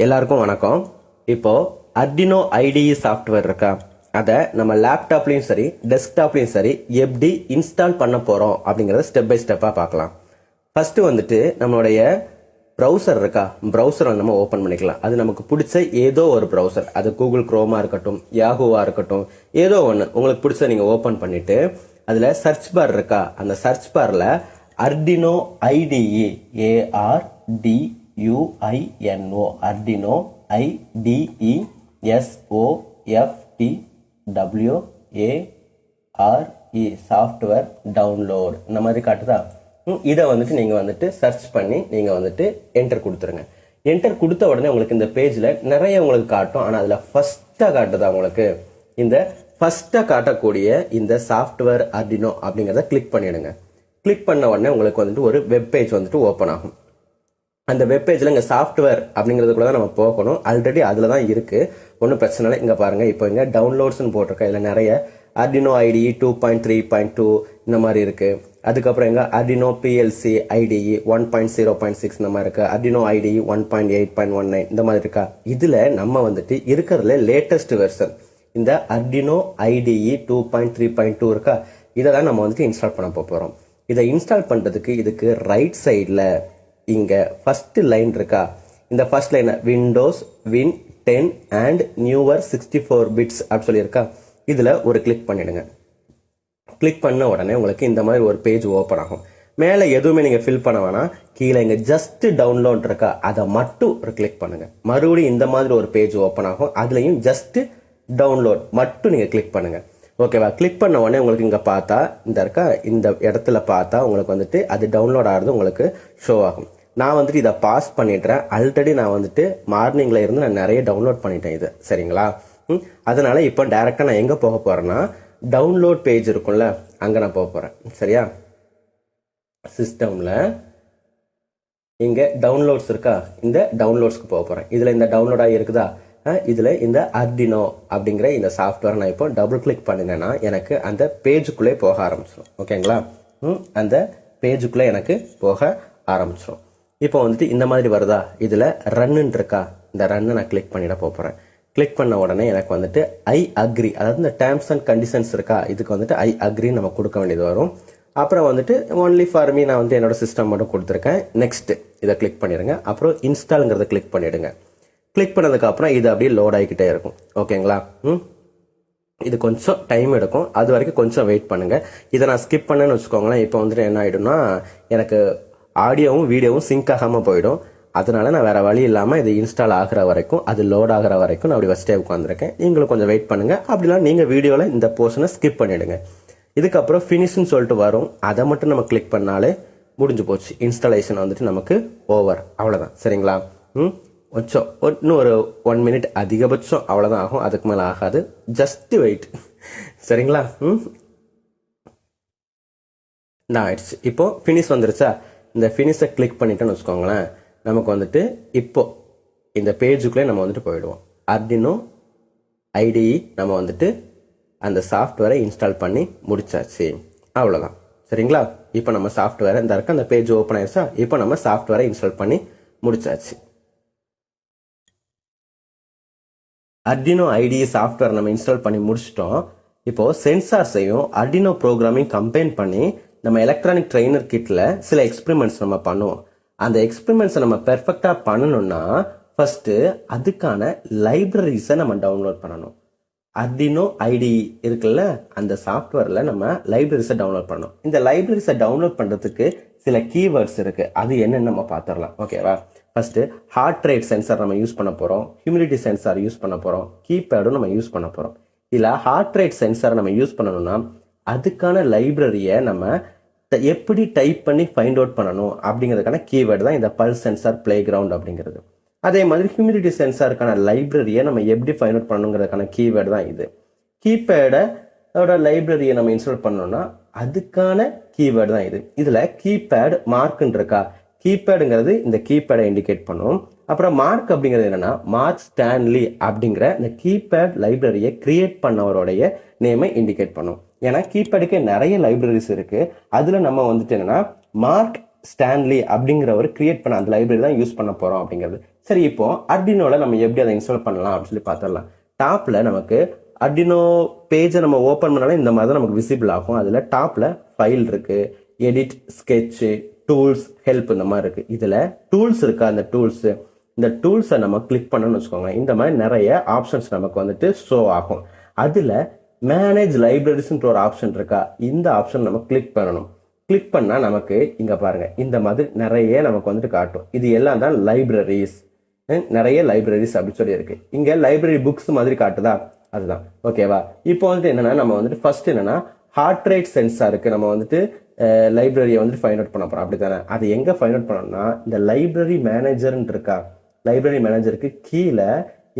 எல்லாருக்கும் வணக்கம். இப்போ அர்டினோ ஐடிஇ சாஃப்ட்வேர் இருக்கா? அதை நம்ம லேப்டாப்லயும் சரி டெஸ்க்டாப்லயும் சரி எப்படி இன்ஸ்டால் பண்ண போறோம் அப்படிங்கறத ஸ்டெப் பை ஸ்டெப்பா பார்க்கலாம். ஃபர்ஸ்ட் வந்துட்டு நம்மளுடைய ப்ரௌசர் இருக்கா? ப்ரௌசரை நம்ம ஓப்பன் பண்ணிக்கலாம். அது நமக்கு பிடிச்ச ஏதோ ஒரு ப்ரௌசர் அது கூகுள் குரோமா இருக்கட்டும் யாகுவா இருக்கட்டும் ஏதோ ஒன்று உங்களுக்கு பிடிச்ச நீங்க ஓப்பன் பண்ணிட்டு அதுல சர்ச் பார் இருக்கா? அந்த சர்ச் பார்ல Arduino IDE A R D U I N O Arduino IDE S O W A R E software download இந்த மாதிரி காட்டுதா? ம், இதை வந்துட்டு நீங்கள் வந்துட்டு சர்ச் பண்ணி நீங்கள் வந்துட்டு என்டர் கொடுத்துருங்க. என்டர் கொடுத்த உடனே உங்களுக்கு இந்த பேஜில் நிறைய உங்களுக்கு காட்டும். ஆனால் அதில் ஃபஸ்ட்டாக காட்டுதா உங்களுக்கு? இந்த ஃபஸ்ட்டாக காட்டக்கூடிய இந்த சாஃப்ட்வேர் அர்டினோ அப்படிங்கிறத கிளிக் பண்ணிவிடுங்க கிளிக் பண்ண உடனே உங்களுக்கு வந்துட்டு ஒரு வெப் பேஜ் வந்துட்டு ஓப்பன் ஆகும். அந்த வெப்பேஜில் இங்கே சாஃப்ட்வேர் அப்படிங்கிறதுக்குள்ள தான் நம்ம போகணும். ஆல்ரெடி அதில் தான் இருக்குது ஒன்றும் பிரச்சனை இல்லை. இங்கே பாருங்கள் இப்போ இங்கே டவுன்லோட்ஸ்னு போட்டிருக்கேன். இதில் நிறைய Arduino IDE two point three point two இந்த மாதிரி இருக்குது அதுக்கப்புறம் எங்கே Arduino PLC IDE one point zero point six இந்த மாதிரி இருக்குது Arduino IDE one point eight point one nine இந்த மாதிரி இருக்கா? இதில் நம்ம வந்துட்டு இருக்கிறதுல லேட்டஸ்ட் வெர்ஷன் இந்த Arduino IDE two point three point two இருக்கா? இதை தான் நம்ம வந்துட்டு இன்ஸ்டால் பண்ண போகிறோம் இதை இன்ஸ்டால் பண்ணுறதுக்கு இதுக்கு ரைட் சைடில் இங்கே ஃபஸ்ட்டு லைன் இருக்கா? இந்த first line Windows win ten and newer sixty four bits அப்படின்னு சொல்லியிருக்கா? இதில் ஒரு கிளிக் பண்ணிடுங்க. கிளிக் பண்ண உடனே உங்களுக்கு இந்த மாதிரி ஒரு பேஜ் ஓப்பன் ஆகும். மேலே எதுவுமே நீங்கள் ஃபில் பண்ண வேணாம். கீழே இங்கே ஜஸ்ட் டவுன்லோட் இருக்கா? அதை மட்டும் ஒரு கிளிக் பண்ணுங்கள் மறுபடியும் இந்த மாதிரி ஒரு பேஜ் ஓப்பன் ஆகும். அதுலேயும் ஜஸ்ட் டவுன்லோட் மட்டும் நீங்கள் கிளிக் பண்ணுங்கள் ஓகேவா கிளிக் பண்ண உடனே உங்களுக்கு இங்கே பார்த்தா இந்த இருக்கா இந்த இடத்துல பார்த்தா உங்களுக்கு வந்துட்டு அது டவுன்லோட் ஆகிறது உங்களுக்கு ஷோ ஆகும். நான் வந்துட்டு இதை பாஸ் பண்ணிடுறேன். ஆல்ரெடி நான் வந்துட்டு மார்னிங்கில் இருந்து நான் நிறைய டவுன்லோட் பண்ணிட்டேன் இது. சரிங்களா? ம், அதனால இப்போ டைரெக்டாக நான் எங்கே போக போகிறேன்னா டவுன்லோட் பேஜ் இருக்கும்ல அங்கே நான் போக போகிறேன் சரியா? சிஸ்டமில் இங்கே டவுன்லோட்ஸ் இருக்கா? இந்த டவுன்லோட்ஸ்க்கு போக போகிறேன் இதில் இந்த டவுன்லோடாக ஆகி இருக்குதா? இதில் இந்த அர்டினோ அப்படிங்கிற இந்த சாஃப்ட்வேர் நான் இப்போ டபுள் கிளிக் பண்ணினேன்னா எனக்கு அந்த பேஜுக்குள்ளே போக ஆரம்பிச்சிடும் ஓகேங்களா அந்த பேஜுக்குள்ளே எனக்கு போக ஆரம்பிச்சிடும் இப்போ வந்துட்டு இந்த மாதிரி வருதா? இதில் ரன்னு இருக்கா? இந்த ரன்னு நான் கிளிக் பண்ணிட போகிறேன் கிளிக் பண்ண உடனே எனக்கு வந்துட்டு ஐ அக்ரி அதாவது இந்த டேர்ம்ஸ் அண்ட் கண்டிஷன்ஸ் இருக்கா? இதுக்கு வந்துட்டு ஐ அக்ரின்னு நம்ம கொடுக்க வேண்டியது வரும். அப்புறம் வந்துட்டு ஒன்லி ஃபார் மீ நான் வந்து என்னோட சிஸ்டம் மட்டும் கொடுத்துருக்கேன். நெக்ஸ்ட் இதை கிளிக் பண்ணிடுங்க. அப்புறம் இன்ஸ்டாலுங்கிறத கிளிக் பண்ணிடுங்க. கிளிக் பண்ணதுக்கு அப்புறம் இது அப்படியே லோட் ஆகிக்கிட்டே இருக்கும். ஓகேங்களா? ம்? இது கொஞ்சம் டைம் எடுக்கும். அது வரைக்கும் கொஞ்சம் வெயிட் பண்ணுங்க. இதை நான் ஸ்கிப் பண்ணேன்னு வச்சுக்கோங்களேன். இப்போ வந்துட்டு என்ன ஆயிடும்னா எனக்கு ஆடியோவும் வீடியோவும் சிங்க் ஆகாம போயிடும். அதனால நான் வேற வழி இல்லாமல் இது இன்ஸ்டால் ஆகிற வரைக்கும் அது லோட் ஆகிற வரைக்கும் நான் அப்படி ஃபஸ்ட்டே உட்காந்துருக்கேன் நீங்களும் கொஞ்சம் வெயிட் பண்ணுங்க. அப்படிலாம் நீங்க வீடியோவில் இந்த போர்ஷனை ஸ்கிப் பண்ணிடுங்க. இதுக்கப்புறம் ஃபினிஷ்னு சொல்லிட்டு வரும். அதை மட்டும் நம்ம கிளிக் பண்ணாலே முடிஞ்சு போச்சு. இன்ஸ்டாலேஷன் வந்துட்டு நமக்கு ஓவர் அவ்வளோதான் சரிங்களா? ம்? கொஞ்சம் இன்னும் ஒரு ஒன் மினிட் அதிகபட்சம் அவ்வளோதான் ஆகும். அதுக்கு மேலே ஆகாது. ஜஸ்ட் வெயிட் சரிங்களா? ம். நான் ஆயிடுச்சு. இப்போ ஃபினிஷ் வந்துருச்சா? இந்த ஃபினிஷை கிளிக் பண்ணிட்டோன்னு வச்சுக்கோங்களேன். நமக்கு வந்துட்டு இப்போ இந்த பேஜுக்குள்ளே நம்ம வந்துட்டு போயிடுவோம். அர்டினோ ஐடி நம்ம வந்துட்டு அந்த சாஃப்ட்வேரை இன்ஸ்டால் பண்ணி முடிச்சாச்சு. அவ்வளோதான் சரிங்களா? இப்போ நம்ம சாஃப்ட்வேரை இந்த இருக்க அந்த பேஜ் ஓப்பன் ஆயிடுச்சா இப்போ நம்ம சாஃப்ட்வேரை இன்ஸ்டால் பண்ணி முடிச்சாச்சு. அர்டினோ ஐடிஇ சாஃப்ட்வேர் நம்ம இன்ஸ்டால் பண்ணி முடிச்சிட்டோம். இப்போ சென்சார்ஸையும் அர்டினோ ப்ரோக்ராமையும் கம்பைன் பண்ணி நம்ம எலக்ட்ரானிக் ட்ரெயினர் கிட்டில் சில எக்ஸ்பெரிமெண்ட்ஸ் நம்ம பண்ணுவோம். அந்த எக்ஸ்பெரிமெண்ட்ஸை நம்ம பெர்ஃபெக்டாக பண்ணணும்னா ஃபஸ்ட்டு அதுக்கான லைப்ரரிஸை நம்ம டவுன்லோட் பண்ணணும். அர்டினோ ஐடி இருக்குல்ல அந்த சாஃப்ட்வேரில் நம்ம லைப்ரரிஸை டவுன்லோட் பண்ணணும். இந்த லைப்ரரிஸை டவுன்லோட் பண்ணுறதுக்கு சில கீவேர்ட்ஸ் இருக்குது அது என்னன்னு நம்ம பார்த்துடலாம். ஓகேவா ஃபஸ்ட்டு ஹார்ட் ரேட் சென்சார் நம்ம யூஸ் பண்ண போகிறோம் ஹியூமிடிட்டி சென்சார் யூஸ் பண்ண போகிறோம் கீபேடும் நம்ம யூஸ் பண்ண போகிறோம் இதில் ஹார்ட் ரேட் சென்சார் நம்ம யூஸ் பண்ணணும்னா அதுக்கான லைப்ரரியை நம்ம எப்படி டைப் பண்ணி ஃபைண்ட் அவுட் பண்ணணும் அப்படிங்கிறதுக்கான கீவேர்டு தான் இந்த பல்ஸ் சென்சார் பிளே கிரவுண்ட் அப்படிங்கிறது. அதே மாதிரி ஹியூமிடிட்டி சென்சாருக்கான லைப்ரரியை நம்ம எப்படி ஃபைண்ட் அவுட் பண்ணணுங்கிறதுக்கான கீவேர்டு தான் இது. கீபேடோட லைப்ரரியை நம்ம இன்ஸ்டால் பண்ணோம்னா அதுக்கான கீவேர்டு தான் இது. இதில் கீபேட் மார்க்குன்னு இருக்கா? கீபேடுங்கிறது இந்த கீபேடை இண்டிகேட் பண்ணும். அப்புறம் மார்க் அப்படிங்கிறது என்னன்னா மார்க் ஸ்டான்லி அப்படிங்கிற இந்த கீபேட் லைப்ரரியை கிரியேட் பண்ணவருடைய நேமை இண்டிகேட் பண்ணும். ஏன்னா கீபேடுக்கு நிறைய லைப்ரரிஸ் இருக்கு. அதுல நம்ம வந்துட்டு என்னன்னா மார்க் ஸ்டான்லி அப்படிங்கிறவர் கிரியேட் பண்ண அந்த லைப்ரரி தான் யூஸ் பண்ண போறோம் அப்படிங்கிறது. சரி இப்போ அர்டினோல நம்ம எப்படி அதை இன்ஸ்டால் பண்ணலாம் அப்படின்னு சொல்லி பார்த்துடலாம். டாப்ல நமக்கு அர்டினோ பேஜை நம்ம ஓப்பன் பண்ணாலும் இந்த மாதிரி தான் நமக்கு விசிபிள் ஆகும். அதில் டாப்ல ஃபைல் இருக்கு. எடிட் ஸ்கெட்சு டூல்ஸ் ஹெல்ப் இந்த மாதிரி இருக்குது இதில் டூல்ஸ் இருக்கா? அந்த டூல்ஸு இந்த டூல்ஸை நம்ம கிளிக் பண்ணணும்னு வச்சுக்கோங்க. இந்த மாதிரி நிறைய ஆப்ஷன்ஸ் நமக்கு வந்துட்டு ஷோ ஆகும். அதில் மேனேஜ் லைப்ரரிஸ்ன்ற ஒரு ஆப்ஷன் இருக்கா? இந்த ஆப்ஷன் நம்ம கிளிக் பண்ணணும். கிளிக் பண்ணால் நமக்கு இங்கே பாருங்கள் இந்த மாதிரி நிறைய நமக்கு வந்துட்டு காட்டும். இது எல்லாம் தான் லைப்ரரிஸ் நிறைய லைப்ரரிஸ் அப்படின்னு சொல்லி இருக்கு இங்கே லைப்ரரி புக்ஸ் மாதிரி காட்டுதா? அதுதான். ஓகேவா இப்போ வந்துட்டு என்னன்னா நம்ம வந்துட்டு ஃபர்ஸ்ட் என்னன்னா ஹார்ட் ரேட் சென்சாருக்கு நம்ம வந்துட்டு லைப்ரரியை வந்துட்டு ஃபைண்ட் அவுட் பண்ண அப்படி தானே அது எங்கே ஃபைண்ட் அவுட் பண்ணோம்னா இந்த லைப்ரரி மேனேஜர்னு இருக்கா? லைப்ரரி மேனேஜருக்கு கீழே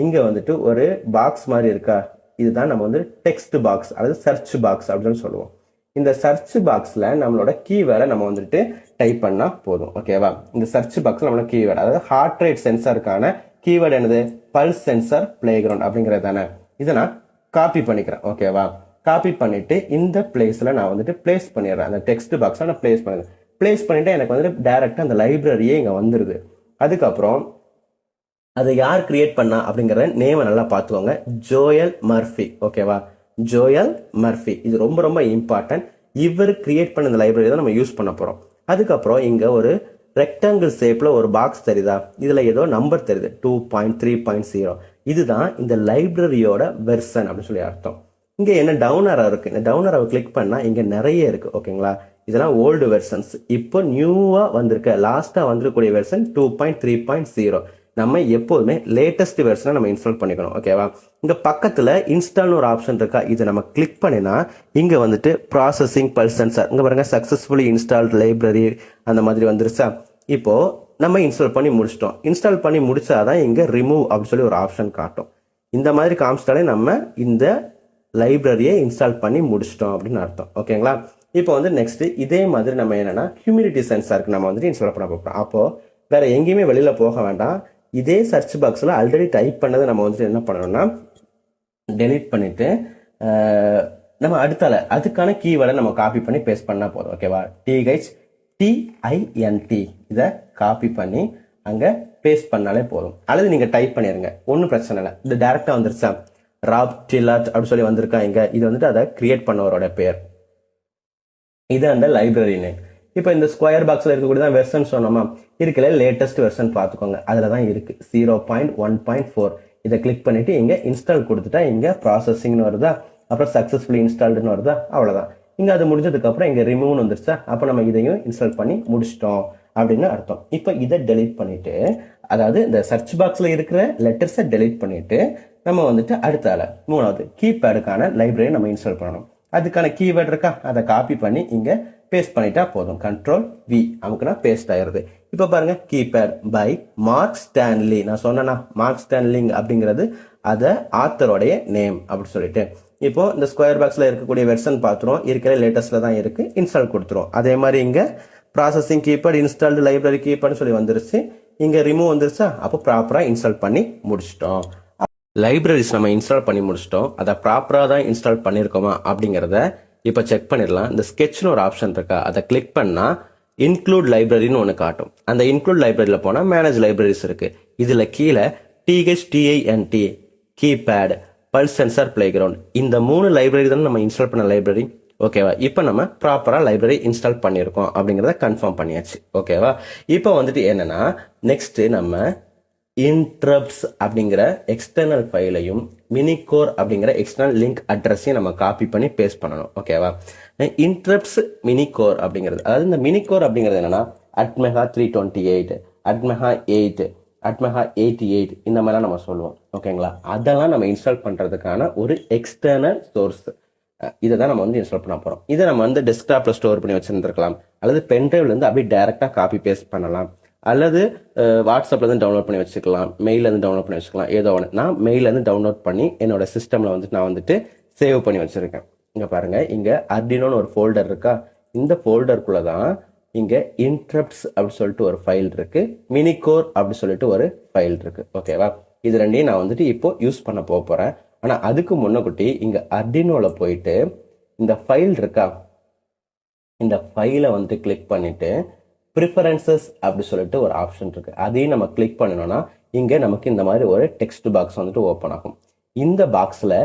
இங்கே வந்துட்டு ஒரு பாக்ஸ் மாதிரி இருக்கா? இதுதான் நம்ம வந்து டெக்ஸ்ட் பாக்ஸ் அதாவது சர்ச் பாக்ஸ் அப்படின்னு சொல்லுவோம். இந்த சர்ச் பாக்ஸில் நம்மளோட கீவேர்டை நம்ம வந்துட்டு டைப் பண்ணால் போதும். ஓகேவா இந்த சர்ச் பாக்ஸ் நம்மளோட கீவேர்டு அதாவது ஹார்ட் ரேட் சென்சாருக்கான கீவேர்டு என்னது? பல்ஸ் சென்சார் பிளே கிரவுண்ட் அப்படிங்கிறது தானே இதை நான் காப்பி பண்ணிக்கிறேன். ஓகேவா காப்பி பண்ணிவிட்டு இந்த பிளேஸில் நான் வந்துட்டு பிளேஸ் பண்ணிடுறேன். அந்த டெக்ஸ்ட் பாக்ஸை நான் பிளேஸ் பண்ணிடுறேன். பிளேஸ் பண்ணிவிட்டு எனக்கு வந்துட்டு டேரெக்டாக அந்த லைப்ரரியே இங்கே வந்துருது. அதுக்கப்புறம் அதை யார் கிரியேட் பண்ணா அப்படிங்கிற நேமை நல்லா பார்த்துக்கோங்க. ஜோயல் மர்ஃபி ஓகேவா ஜோயல் மர்ஃபி இது ரொம்ப ரொம்ப இம்பார்ட்டன்ட் இவர் கிரியேட் பண்ண இந்த லைப்ரரி தான் நம்ம யூஸ் பண்ண போகிறோம் அதுக்கப்புறம் இங்கே ஒரு ரெக்டாங்கிள் ஷேப்பில் ஒரு பாக்ஸ் தெரியுதா? இதில் ஏதோ நம்பர் தெரியுது. Two point three point zero இதுதான் இந்த லைப்ரரியோட வெர்சன் அப்படின்னு சொல்லி அர்த்தம். இங்கே என்ன டவுன் இருக்குது இந்த டவுன் அரோ கிளிக் பண்ணால் இங்கே நிறைய இருக்குது ஓகேங்களா இதெல்லாம் ஓல்டு வெர்ஷன்ஸ் இப்போ நியூவாக வந்திருக்க லாஸ்ட்டாக வந்திருக்கக்கூடிய version two point three point zero நம்ம எப்போதுமே லேட்டஸ்ட் வெர்ஷனை நம்ம இன்ஸ்டால் பண்ணிக்கணும் ஓகேவா இங்கே பக்கத்தில் இன்ஸ்டால்னு ஒரு ஆப்ஷன் இருக்கா? இதை நம்ம கிளிக் பண்ணினா இங்கே வந்துட்டு ப்ராசஸிங் பல்ஸ் இங்கே பாருங்கள் பாருங்க சக்சஸ்ஃபுல்லி இன்ஸ்டால்ட் லைப்ரரி அந்த மாதிரி வந்துருச்சா? இப்போ நம்ம இன்ஸ்டால் பண்ணி முடிச்சிட்டோம். இன்ஸ்டால் பண்ணி முடிச்சாதான் இங்கே ரிமூவ் அப்படின்னு சொல்லி ஒரு ஆப்ஷன் காட்டும். இந்த மாதிரி காமிச்சிட்டாலே நம்ம இந்த லைப்ரரியை இன்ஸ்டால் பண்ணி முடிச்சிட்டோம் அப்படின்னு அர்த்தம். ஓகேங்களா இப்போ வந்து நெக்ஸ்ட் இதே மாதிரி நம்ம என்னன்னா ஹியூமிடிட்டி சென்சாருக்கு நம்ம வந்துட்டு இன்ஸ்டால் பண்ண போகிறோம் அப்போது வேற எங்கேயுமே வெளியில் போக வேண்டாம். இதே சர்ச் பாக்ஸில் ஆல்ரெடி டைப் பண்ணதை நம்ம வந்துட்டு என்ன பண்ணணும்னா டெலீட் பண்ணிட்டு நம்ம அடுத்தால அதுக்கான கீவேர்டை நம்ம காப்பி பண்ணி பேஸ்ட் பண்ணால் போதும். ஓகேவா டிஹெச் டிஐஎன்டி இதை காப்பி பண்ணி அங்கே பேஸ்ட் பண்ணாலே போதும். அல்லது நீங்கள் டைப் பண்ணிடுங்க ஒன்றும் பிரச்சனை இல்லை. இது டேரெக்டாக வந்துருச்சா? ராப் டிலாட் அப்படின்னு சொல்லி வந்திருக்கா இங்கே இது வந்துட்டு அதை கிரியேட் பண்ணவரோட பேர். இது அந்த லைப்ரரி நேம் இப்போ இந்த ஸ்கொயர் பாக்ஸில் இருக்கக்கூடிய தான் வெர்ஷன் சொன்னோமா? இருக்கல லேட்டஸ்ட் வெர்ஷன் பார்த்துக்கோங்க. அதில் தான் இருக்குது zero point one point four இதை கிளிக் பண்ணிவிட்டு இங்கே இன்ஸ்டால் கொடுத்துட்டா இங்கே ப்ராசஸிங்னு வருதா? அப்புறம் சக்ஸஸ்ஃபுல்லி இன்ஸ்டால்டுன்னு வருதா? அவ்வளோதான் இங்கே அது முடிஞ்சதுக்கப்புறம் இங்கே ரிமூவ்னு வந்துருச்சா? அப்போ நம்ம இதையும் இன்ஸ்டால் பண்ணி முடிச்சிட்டோம் அப்படின்னு அர்த்தம். இப்போ இதை டெலீட் பண்ணிவிட்டு அதாவது இந்த சர்ச் பாக்ஸில் இருக்கிற லெட்டர்ஸை டெலிட் பண்ணிவிட்டு நம்ம வந்துட்டு அடுத்தால மூணாவது கீபேடுக்கான லைப்ரரி நம்ம இன்ஸ்டால் பண்ணணும். அதுக்கான கீவேர்ட் இருக்கா? அதை காப்பி பண்ணி இங்கே பேஸ்ட் பண்ணிட்டா போதும். கண்ட்ரோல் வி அமுக்குனா பேஸ்ட் ஆயிடுது. இப்போ பாருங்க கீபேட் பை மார்க் ஸ்டான்லி நான் சொன்னேன்னா மார்க் ஸ்டான்லிங் அப்படிங்கிறது அதை ஆத்தரோடைய நேம் அப்படின்னு சொல்லிட்டு. இப்போ இந்த ஸ்கொயர் பாக்ஸில் இருக்கக்கூடிய வெர்ஷன் பார்த்துரும் இருக்கிற லேட்டஸ்ட்டில் தான் இருக்குது இன்ஸ்டால் கொடுத்துரும் அதே மாதிரி இங்கே ப்ராசஸிங் கீபேட் இன்ஸ்டால்டு லைப்ரரி கீபேட்னு சொல்லி வந்துருச்சு. இங்கே ரிமூவ் வந்துருச்சா? அப்போ ப்ராப்பராக இன்ஸ்டால் பண்ணி முடிச்சிட்டோம். லைப்ரரிஸ் நம்ம இன்ஸ்டால் பண்ணி முடிச்சிட்டோம். அதை ப்ராப்பராக தான் இன்ஸ்டால் பண்ணியிருக்கோமா அப்படிங்கிறத இப்போ செக் பண்ணிடலாம். இந்த ஸ்கெட்ச்னு ஒரு ஆப்ஷன் இருக்கா? அதை கிளிக் பண்ணா இன்க்ளூட் லைப்ரரின்னு ஒன்று காட்டும். அந்த இன்க்ளூட் லைப்ரரியில் போனால் மேனேஜ் லைப்ரரிஸ் இருக்கு. இதில் கீழே DHT INT keypad pulse sensor playground இந்த மூணு லைப்ரரி தான் நம்ம இன்ஸ்டால் பண்ண லைப்ரரி ஓகேவா? இப்போ நம்ம ப்ராப்பராக லைப்ரரி இன்ஸ்டால் பண்ணியிருக்கோம் அப்படிங்கிறத கன்ஃபார்ம் பண்ணியாச்சு. ஓகேவா? இப்போ வந்துட்டு என்னென்னா நெக்ஸ்ட்டு நம்ம இன்ட்ரப்ஸ் அப்படிங்கிற எக்ஸ்டர்னல் ஃபைலையும் மினிகோர் அப்படிங்கிற எக்ஸ்டர்னல் லிங்க் அட்ரஸையும் நம்ம காப்பி பண்ணி பேஸ்ட் பண்ணணும். ஓகேவா? இன்ட்ரப்ஸ் மினிகோர் அப்படிங்கிறது அதாவது இந்த மினிகோர் அப்படிங்கிறது என்னென்னா ATmega three twenty eight ATmega eight ATmega eighty eight இந்த மாதிரிலாம் நம்ம சொல்லுவோம். ஓகேங்களா? அதெல்லாம் நம்ம இன்ஸ்டால் பண்ணுறதுக்கான ஒரு எக்ஸ்டர்னல் சோர்ஸ் இதை தான் நம்ம வந்து இன்ஸ்டால் பண்ண போகிறோம் இதை நம்ம வந்து டெஸ்க்டாப்பில் ஸ்டோர் பண்ணி வச்சிருந்துருக்கலாம். அல்லது பென்ட்ரைவ்லேருந்து அப்படியே டேரெக்டாக காப்பி பேஸ்ட் பண்ணலாம். அல்லது வாட்ஸ்அப்லேருந்து டவுன்லோட் பண்ணி வச்சுக்கலாம். மெயிலேருந்து டவுன்லோட் பண்ணி வச்சுக்கலாம். ஏதோ ஒன்று நான் மெயிலேருந்து டவுன்லோட் பண்ணி என்னோட சிஸ்டமில் வந்துட்டு நான் வந்துட்டு சேவ் பண்ணி வச்சுருக்கேன். இங்கே பாருங்கள் இங்கே அர்டினோன்னு ஒரு ஃபோல்டர் இருக்கா? இந்த ஃபோல்டருக்குள்ளே தான் இங்கே இன்ட்ரப்ட்ஸ் அப்படின்னு சொல்லிட்டு ஒரு ஃபைல் இருக்குது மினிகோர் அப்படின்னு சொல்லிட்டு ஒரு ஃபைல் இருக்குது ஓகேவா இது ரெண்டையும் நான் வந்துட்டு இப்போ யூஸ் பண்ண போக போகிறேன் ஆனால் அதுக்கு முன்னக்குட்டி இங்கே அர்டினோவில் போயிட்டு இந்த ஃபைல் இருக்கா? இந்த ஃபைலை வந்து கிளிக் பண்ணிவிட்டு ப்ரிஃபரன்சஸ் அப்படி சொல்லிட்டு ஒரு ஆப்ஷன் இருக்குது அதையும் நம்ம கிளிக் பண்ணினோன்னா இங்கே நமக்கு இந்த மாதிரி ஒரு டெக்ஸ்ட் பாக்ஸ் வந்துட்டு ஓப்பன் ஆகும். இந்த பாக்ஸில்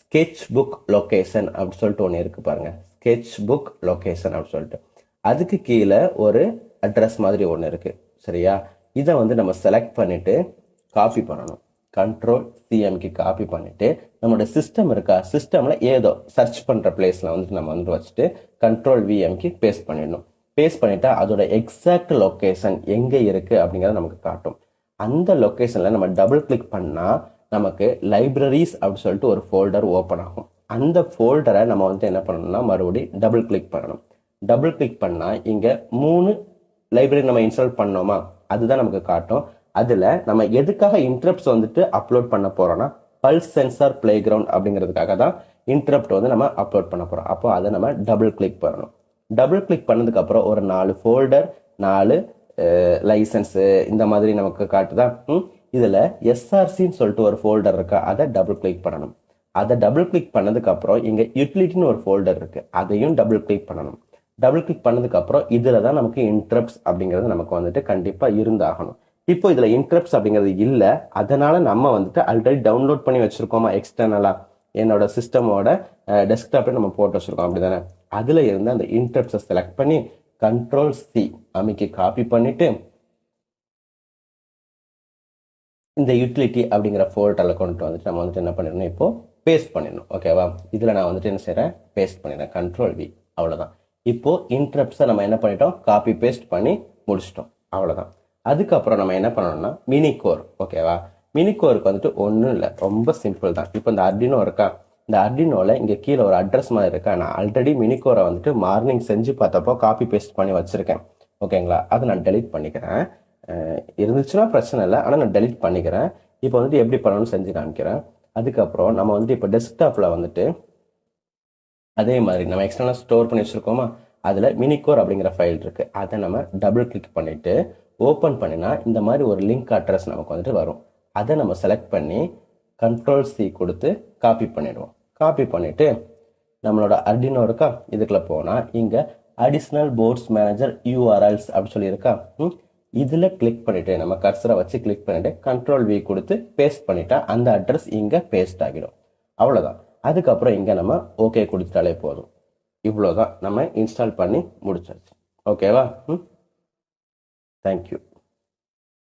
ஸ்கெட்ச் புக் லொக்கேஷன் அப்படி சொல்லிட்டு ஒன்று இருக்குது பாருங்கள் ஸ்கெட்ச் புக் லொக்கேஷன் அப்படி சொல்லிட்டு. அதுக்கு கீழே ஒரு அட்ரஸ் மாதிரி ஒன்று இருக்குது சரியா? இதை வந்து நம்ம செலக்ட் பண்ணிவிட்டு காப்பி பண்ணணும். கண்ட்ரோல் சிஎம்க்கு காப்பி பண்ணிட்டு நம்மளோட சிஸ்டம் இருக்கா? சிஸ்டமில் ஏதோ சர்ச் பண்ணுற பிளேஸில் வந்துட்டு நம்ம வந்து வச்சுட்டு கண்ட்ரோல் விஎம்க்கு பேஸ்ட் பண்ணிடணும். பேஸ்ட் பண்ணிட்டா அதோட எக்ஸாக்ட் லொக்கேஷன் எங்கே இருக்குது அப்படிங்கிறத நமக்கு காட்டும். அந்த லொக்கேஷனில் நம்ம டபுள் கிளிக் பண்ணால் நமக்கு லைப்ரரிஸ் அப்படின்னு சொல்லிட்டு ஒரு ஃபோல்டர் ஓப்பன் ஆகும். அந்த ஃபோல்டரை நம்ம வந்து என்ன பண்ணணும்னா மறுபடியும் டபுள் கிளிக் பண்ணணும். டபுள் கிளிக் பண்ணால் இங்கே மூணு லைப்ரரி நம்ம இன்ஸ்டால் பண்ணோமா? அதுதான் நமக்கு காட்டும். அதில் நம்ம எதுக்காக இன்ட்ரப்ட்ஸ் வந்துட்டு அப்லோட் பண்ண போகிறோன்னா பல்ஸ் சென்சார் பிளே கிரவுண்ட் அப்படிங்கிறதுக்காக தான் இன்ட்ரப்ட் வந்து நம்ம அப்லோட் பண்ண போகிறோம் அப்போ அதை நம்ம டபுள் கிளிக் பண்ணணும். டபுள் கிளிக் பண்ணதுக்கப்புறம் ஒரு நாலு ஃபோல்டர் நாலு லைசன்ஸு இந்த மாதிரி நமக்கு காட்டுதான் இதில் எஸ்ஆர்சின்னு சொல்லிட்டு ஒரு ஃபோல்டர் இருக்கா. அதை டபுள் கிளிக் பண்ணணும். அதை டபுள் கிளிக் பண்ணதுக்கப்புறம் இங்கே யூட்டிலிட்டின்னு ஒரு ஃபோல்டர் இருக்குது அதையும் டபுள் கிளிக் பண்ணணும். டபுள் கிளிக் பண்ணதுக்கப்புறம் இதில் தான் நமக்கு இன்ட்ரப்ட்ஸ் அப்படிங்கிறது நமக்கு வந்துட்டு கண்டிப்பாக இருந்தாகணும். இப்போ இதில் இன்ட்ரப்ட்ஸ் அப்படிங்கிறது இல்லை. அதனால் நம்ம வந்துட்டு ஆல்ரெடி டவுன்லோட் பண்ணி வச்சுருக்கோமா எக்ஸ்டர்னலாக என்னோட சிஸ்டமோட டெஸ்க்டாப்பில் நம்ம போட்டு அப்படி தானே அதில் இருந்து அந்த இன்ட்ரப்ஸை செலக்ட் பண்ணி கண்ட்ரோல் சி அமைக்கி காப்பி பண்ணிவிட்டு இந்த யூட்டிலிட்டி அப்படிங்கிற ஃபோல்டரில் கொண்டு வந்துட்டு நம்ம வந்துட்டு என்ன பண்ணிடணும்? இப்போது பேஸ்ட் பண்ணிடணும். ஓகேவா இதில் நான் வந்துட்டு என்ன செய்கிறேன் பேஸ்ட் பண்ணிடுறேன். கண்ட்ரோல் வி அவ்வளோதான் இப்போது இன்ட்ரப்ஸை நம்ம என்ன பண்ணிட்டோம்? காப்பி பேஸ்ட் பண்ணி முடிச்சிட்டோம். அவ்வளோதான் அதுக்கப்புறம் நம்ம என்ன பண்ணணும்னா மினி கோர் ஓகேவா மினி கோருக்கு வந்துட்டு ஒன்றும் இல்லை ரொம்ப சிம்பிள் தான். இப்போ இந்த அர்டினோ இருக்கா? இந்த அர்டினோவில் இங்கே கீழே ஒரு அட்ரஸ் மாதிரி இருக்கா. நான் ஆல்ரெடி மினி கோரை வந்துட்டு மார்னிங் செஞ்சு பார்த்தப்போ காப்பி பேஸ்ட் பண்ணி வச்சுருக்கேன். ஓகேங்களா அதை நான் டெலிட் பண்ணிக்கிறேன். இருந்துச்சுன்னா பிரச்சனை இல்லை ஆனால் நான் டெலிட் பண்ணிக்கிறேன். இப்போ வந்துட்டு எப்படி பண்ணணும்னு செஞ்சு காமிக்கிறேன். அதுக்கப்புறம் நம்ம வந்துட்டு இப்போ டெஸ்க்டாப்பில் வந்துட்டு அதே மாதிரி நம்ம எக்ஸ்டர்னலாக ஸ்டோர் பண்ணி வச்சுருக்கோமா? அதில் மினிகோர் அப்படிங்கிற ஃபைல் இருக்குது அதை நம்ம டபுள் கிளிக் பண்ணிவிட்டு ஓப்பன் பண்ணினா இந்த மாதிரி ஒரு லிங்க் அட்ரஸ் நமக்கு வந்துட்டு வரும். அதை நம்ம செலக்ட் பண்ணி கண்ட்ரோல் சி கொடுத்து காப்பி பண்ணிடுவோம். காப்பி பண்ணிவிட்டு நம்மளோட அர்டினோ இருக்கா? இதுக்குள்ளே போனால் இங்கே அடிஷ்னல் போர்ட்ஸ் மேனேஜர் யூஆர்எல்ஸ் அப்படின்னு சொல்லியிருக்கா இதில் ம், கிளிக் பண்ணிவிட்டு நம்ம கர்சரை வச்சு கிளிக் பண்ணிவிட்டு கண்ட்ரோல் வி கொடுத்து பேஸ்ட் பண்ணிட்டா அந்த அட்ரஸ் இங்கே பேஸ்ட் ஆகிடும். அவ்வளோதான் அதுக்கப்புறம் இங்கே நம்ம ஓகே கொடுத்துட்டாலே போதும். இவ்வளவுதான். நம்ம இன்ஸ்டால் பண்ணி முடிச்சாச்சு. ஓகேவா ம். Thank you.